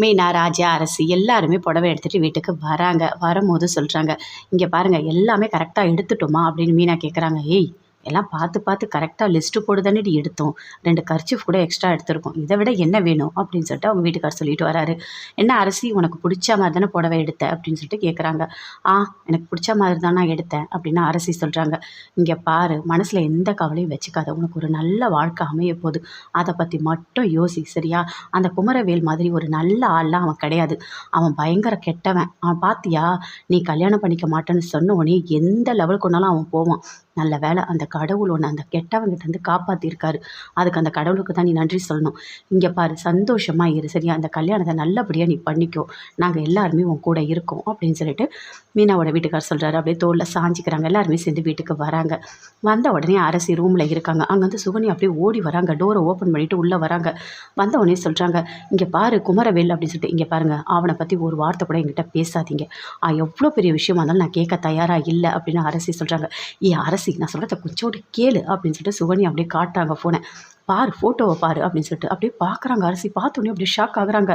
மீனா ராஜா அரசி எல்லாருமே புடவை எடுத்துகிட்டு வீட்டுக்கு வராங்க. வரும்போது சொல்கிறாங்க இங்கே பாருங்கள் எல்லாமே கரெக்டாக எடுத்துட்டோமா? அப்படின்னு மீனா கேட்குறாங்க ஏய் எல்லாம் பார்த்து பார்த்து கரெக்டாக லிஸ்ட்டு போட்டு தானே எடுத்தோம். ரெண்டு கர்ச்சிஃப் கூட எக்ஸ்ட்ரா எடுத்திருக்கோம். இதை விட என்ன வேணும் அப்படின்னு சொல்லிட்டு அவங்க வீட்டுக்கார் சொல்லிட்டு வராரு. என்ன அரிசி உனக்கு பிடிச்ச மாதிரி தானே புடவை எடுத்த அப்படின்னு சொல்லிட்டு கேட்குறாங்க ஆ எனக்கு பிடிச்ச மாதிரி தான் நான் எடுத்தேன் அப்படின்னு அரிசி சொல்கிறாங்க இங்கே பாரு மனசில் எந்த கவலையும் வச்சுக்காத. உனக்கு ஒரு நல்ல வாழ்க்கை அமைய போகுது. அதை பற்றி மட்டும் யோசி சரியா? அந்த குமரவேல் மாதிரி ஒரு நல்ல ஆள்லாம் அவன் கிடையாது. அவன் பயங்கர கெட்டவன். அவன் பார்த்தியா நீ கல்யாணம் பண்ணிக்க மாட்டேன்னு சொன்ன உடனே எந்த லெவலுக்கு ஒன்றாலும் அவன் போவான். நல்ல வேலை அந்த கடவுள் ஒன்று அந்த கெட்டவங்கிட்டேருந்து காப்பாற்றிருக்காரு அதுக்கு அந்த கடவுளுக்கு தான் நீ நன்றி சொல்லணும். இங்கே பாரு சந்தோஷமாக இரு சரியா? அந்த கல்யாணத்தை நல்லபடியாக நீ பண்ணிக்கோ. நாங்கள் எல்லாருமே உன் கூட இருக்கோம் அப்படின்னு சொல்லிட்டு மீனாவோட வீட்டுக்கார் சொல்கிறாரு அப்படியே தோளில் சாஞ்சிக்கிறாங்க. எல்லாருமே சேர்ந்து வீட்டுக்கு வராங்க. வந்த உடனே அரசி ரூமில் இருக்காங்க. அங்கே வந்து சுகனி அப்படியே ஓடி வராங்க. டோரை ஓப்பன் பண்ணிவிட்டு உள்ளே வராங்க. வந்த உடனே சொல்கிறாங்க இங்கே பாரு குமரவேல் அப்படின்னு சொல்லிட்டு இங்கே பாருங்கள் அவனை பற்றி ஒரு வார்த்தை கூட என்கிட்ட பேசாதீங்க. எவ்வளோ பெரிய விஷயமா இருந்தாலும் நான் கேட்க தயாராக இல்லை அப்படின்னு அரசி சொல்கிறாங்க ஏ அரசி நான் சொல்கிறத கொஞ்சோண்டு கேளு அப்படின்னு சொல்லிட்டு சுகன்யா அப்படியே காட்டாங்க ஃபோனை பாரு ஃபோட்டோவை பாரு அப்படின்னு சொல்லிட்டு அப்படியே பார்க்குறாங்க அரசி பார்த்தோன்னே அப்படியே ஷாக் ஆகுறாங்க.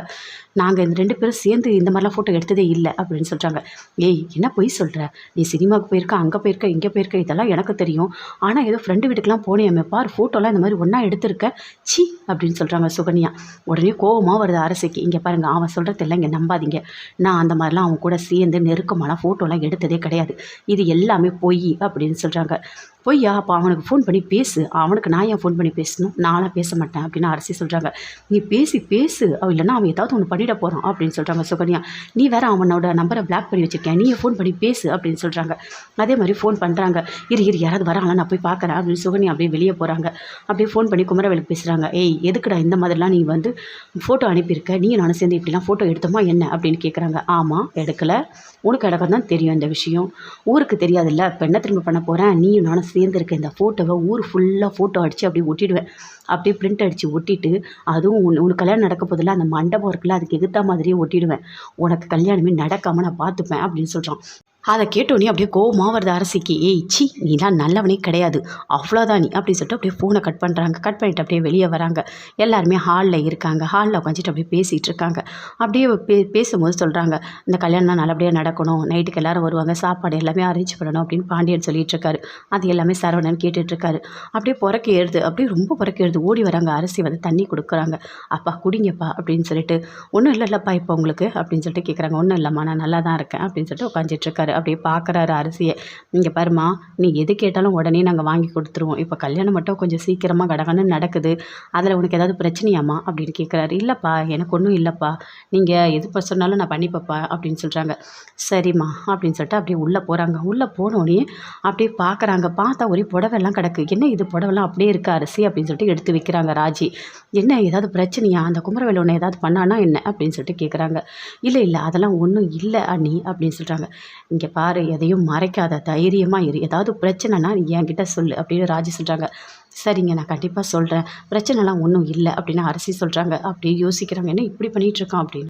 நாங்கள் இந்த ரெண்டு பேரும் சேர்ந்து இந்த மாதிரிலாம் ஃபோட்டோ எடுத்ததே இல்லை அப்படின்னு சொல்கிறாங்க ஏய் என்ன பொய் சொல்கிற நீ சினிமாவுக்கு போயிருக்க அங்கே போயிருக்க இங்கே போயிருக்க இதெல்லாம் எனக்கு தெரியும். ஆனால் ஏதோ ஃப்ரெண்டு வீட்டுக்கெலாம் போனேன் பாரு ஃபோட்டோலாம் இந்த மாதிரி ஒன்றா எடுத்திருக்க. சி அப்படின்னு சொல்கிறாங்க சுகன்யா. உடனே கோவமாக வருது அரசிக்கு. இங்கே பாருங்கள் அவன் சொல்கிறதெல்லாம் இங்கே நம்பாதீங்க. நான் அந்த மாதிரிலாம் அவன் கூட சேர்ந்து நெருக்கமான ஃபோட்டோலாம் எடுத்ததே கிடையாது. இது எல்லாமே பொய் அப்படின்னு சொல்கிறாங்க பொய்யா? அப்போ அவனுக்கு ஃபோன் பண்ணி பேசு. அவனுக்கு நான் ஏன் ஃபோன் பண்ணி பேசணும்? நானாக பேச மாட்டேன் அப்படின்னு அரசி சொல்கிறாங்க நீ பேசி பேசு. அவ இல்லைனா அவன் ஏதாவது ஒன்று பண்ணிட போகிறான் அப்படின்னு சொல்கிறாங்க சுகன்யா. நீ வேற அவனோட நம்பரை பிளாக் பண்ணி வச்சிருக்கேன் நீ ஃபோன் பண்ணி பேசு அப்படின்னு சொல்கிறாங்க அதே மாதிரி ஃபோன் பண்ணுறாங்க இரு இரு யாராவது வராங்களா? நான் போய் பார்க்குறேன் அப்படின்னு சுகன்யா அப்படியே வெளியே போகிறாங்க அப்படியே ஃபோன் பண்ணி குமரவேலுக்கு பேசுகிறாங்க ஏய் எதுக்குடா இந்த மாதிரிலாம் நீ வந்து ஃபோட்டோ அனுப்பியிருக்க? நீ நானும் சேர்ந்து இப்படிலாம் ஃபோட்டோ எடுத்தோமா என்ன? அப்படின்னு கேட்குறாங்க ஆமாம் எடுக்கலை. உனக்கு இடக்கம் தான் தெரியும் இந்த விஷயம். ஊருக்கு தெரியாதுல்ல. இப்போ என்ன திரும்ப பண்ண போகிறேன் நீயும் நானும் சேர்ந்துருக்க இந்த ஃபோட்டோவை ஊர் ஃபுல்லாக ஃபோட்டோ அடித்து அப்படியே ஒட்டிடுவேன். அப்படியே பிரிண்ட் அடித்து ஒட்டிட்டு அதுவும் உன் உனக்கு கல்யாணம் நடக்க போதில்ல அந்த மண்டபம் இருக்குல்ல அதுக்கு எகுத்த மாதிரியே ஒட்டிடுவேன். உனக்கு கல்யாணமே நடக்காமல் நான் பார்த்துப்பேன் அப்படின்னு சொல்கிறான் அதை கேட்டோன்னே அப்படியே கோவமாக வருது அரசிக்கு. ஏய் சி நீலாம் நல்லவனே கிடையாது. அவ்வளோதான் நீ. அப்படின்னு சொல்லிட்டு அப்படியே ஃபோனை கட் பண்ணுறாங்க கட் பண்ணிவிட்டு அப்படியே வெளியே வராங்க. எல்லாருமே ஹாலில் இருக்காங்க. ஹாலில் உட்காந்துட்டு அப்படியே பேசிகிட்டு இருக்காங்க. அப்படியே பே பேசும்போது சொல்கிறாங்க இந்த கல்யாணம் நல்லபடியாக நடக்கணும். நைட்டுக்கு எல்லோரும் வருவாங்க. சாப்பாடு எல்லாமே அரேஞ்ச் பண்ணணும். அப்படின்னு பாண்டியன் சொல்லிட்டு இருக்காரு. அது எல்லாமே சரவணன் கேட்டுட்ருக்காரு அப்படியே புறக்க ஏறுது. அப்படியே ரொம்ப புறக்க ஏறுது. ஓடி வராங்க. அரிசி வந்து தண்ணி கொடுக்குறாங்க. அப்பா குடிங்கப்பா. அப்படின்னு சொல்லிட்டு ஒன்றும் இல்லை இல்லைப்பா இப்போ உங்களுக்கு. அப்படின்னு சொல்லிட்டு கேட்குறாங்க ஒன்றும் இல்லைம்மா. நான் நல்லா தான் இருக்கேன். அப்படின்னு சொல்லிட்டு உட்காந்துட்டு இருக்காரு. அப்படியே பார்க்குறாரு அரிசியை. இங்கே பாருமா நீ எது கேட்டாலும் உடனே நாங்கள் வாங்கி கொடுத்துருவோம். இப்போ கல்யாணம் மட்டும் கொஞ்சம் சீக்கிரமாக கடகன்னு நடக்குது. அதில் உனக்கு ஏதாவது பிரச்சனையாம்மா? அப்படின்னு கேட்குறாரு இல்லைப்பா எனக்கு ஒன்றும் இல்லைப்பா. நீங்கள் எது சொன்னாலும் நான் பண்ணிப்பப்பா அப்படின்னு சொல்கிறாங்க சரிம்மா அப்படின்னு சொல்லிட்டு அப்படியே உள்ளே போகிறாங்க உள்ளே போனோடனே அப்படியே பார்க்குறாங்க பார்த்தா ஒரே புடவெல்லாம் கிடக்கு. என்ன இது புடவெல்லாம் அப்படியே இருக்குது அரிசி அப்படின்னு சொல்லிட்டு எடுத்து வைக்கிறாங்க ராஜி. என்ன ஏதாவது பிரச்சனையா? அந்த குமரவேல் ஒன்று ஏதாவது பண்ணானா என்ன? அப்படின்னு சொல்லிட்டு கேட்குறாங்க இல்லை இல்லை அதெல்லாம் ஒன்றும் இல்லை அண்ணி அப்படின்னு சொல்கிறாங்க இங்கே பாரு எதையும் மறைக்காத தைரியமாக இரு. ஏதாவது பிரச்சனைனா நீ என்கிட்ட சொல்லு அப்படின்னு ராஜி சொல்கிறாங்க சரிங்க நான் கண்டிப்பாக சொல்கிறேன் பிரச்சனைலாம் ஒன்றும் இல்லை அப்படின்னு அரசி சொல்கிறாங்க அப்படியே யோசிக்கிறாங்க. என்ன இப்படி பண்ணிகிட்ருக்கான் அப்படின்னு.